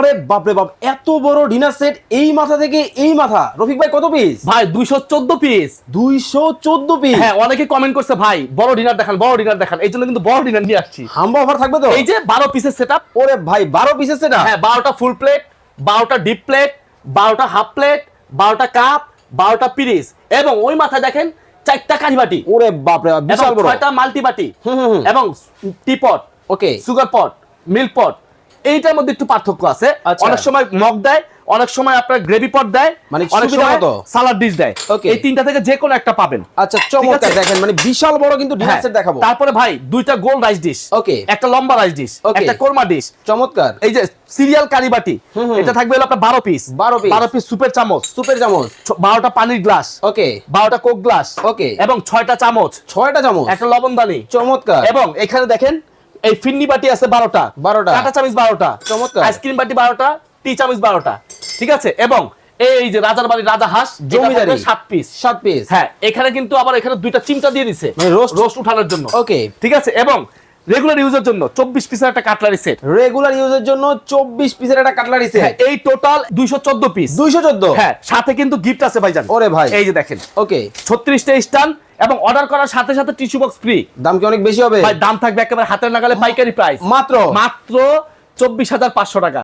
আরে বাপরে বাপ এত বড় ডিনার সেট এই মাথা থেকে এই মাথা। রফিক ভাই কত পিস ভাই দুইশো চোদ্দ পিস দুইশো চোদ্দ পিস হ্যাঁ অনেকে কমেন্ট করছে ভাই বড় ডিনার দেখান বড় ডিনার দেখান। এই জন্য কিন্তু বড় ডিনার নিয়ে আসছি। হাম্বা অফার থাকবে তো? এই যে বারো পিসের সেট আপ ওরে ভাই বারো পিসের সেটা হ্যাঁ বারোটা ফুল প্লেট বারোটা ডিপ প্লেট বারোটা হাফ প্লেট বারোটা কাপ বারোটা পিরিস এবং ওই মাথায় দেখেন চারটা কারি বাটি। ওরে বাপরে বাপ বিশাল বড়। ছয়টা মাল্টি বাটি হুম, হুম, হুম। এবং teapot okay sugar pot milk pot এইটার মধ্যে একটু পার্থক্য আছে। আচ্ছা। অনেক সময় মগ দেয় অনেক সময় আপনার গ্রেভি পট দেয় মানে অনেক সময়। সালাড ডিশ দেয়। এই তিনটা থেকে যে কোনো একটা পাবেন। আচ্ছা চমৎকার। দেখেন মানে বিশাল বড় কিন্তু ডিনার হ্যাঁ, সেট দেখাবো। তারপরে ভাই দুইটা গোল রাইস ডিশ Okay. একটা লম্বা রাইস ডিশ একটা কোরমা ডিশ চমৎকার। এই যে সিরিয়াল কারি বাটি। এটা থাকবে হলো আপনার বারো পিস 12 piece। বারো পিস সুপের চামচ। সুপের চামচ। ছ- বারোটা পানির গ্লাস ওকে বারোটা কোক গ্লাস ওকে এবং ছয়টা চামচ। ছয়টা চামচ। একটা লবণদানি চমৎকার। এবং এখানে দেখেন এই ফিন্নি বাটি আছে বারোটা। 12টা। কাঁটা চামিচ বারোটা। চমৎকার। আইসক্রিম বাটি বারোটা টি চামিচ বারোটা। ঠিক আছে? এবং এই যে রাজার বাড়ি রাজা হাঁস জমিদারি। সাত পিস সাত পিস হ্যাঁ এখানে কিন্তু আবার এখানে দুইটা চিমটা দিয়ে দিছে। মানে roast? রোস্ট উঠানোর জন্য। ওকে। ঠিক আছে? এবং রেগুলার ইউজের জন্য চব্বিশ পিসের একটা কাটলারি সেট রেগুলার ইউজের জন্য চব্বিশ পিসের একটা কাটলারি সেট এই টোটাল দুইশো চোদ্দ পিস দুইশো চোদ্দ? হ্যাঁ সাথে কিন্তু গিফট আছে ভাইজান। ওরে ভাই। এই যে দেখেন। ওকে। ছত্রিশটা স্টান এবং অর্ডার করার সাথে সাথে টিস্যু বক্স ফ্রি দাম কি অনেক বেশি হবে? ভাই দাম থাকবে একেবারে হাতের নাগালে পাইকারি প্রাইস মাত্র? মাত্র চব্বিশ হাজার পাঁচশো টাকা।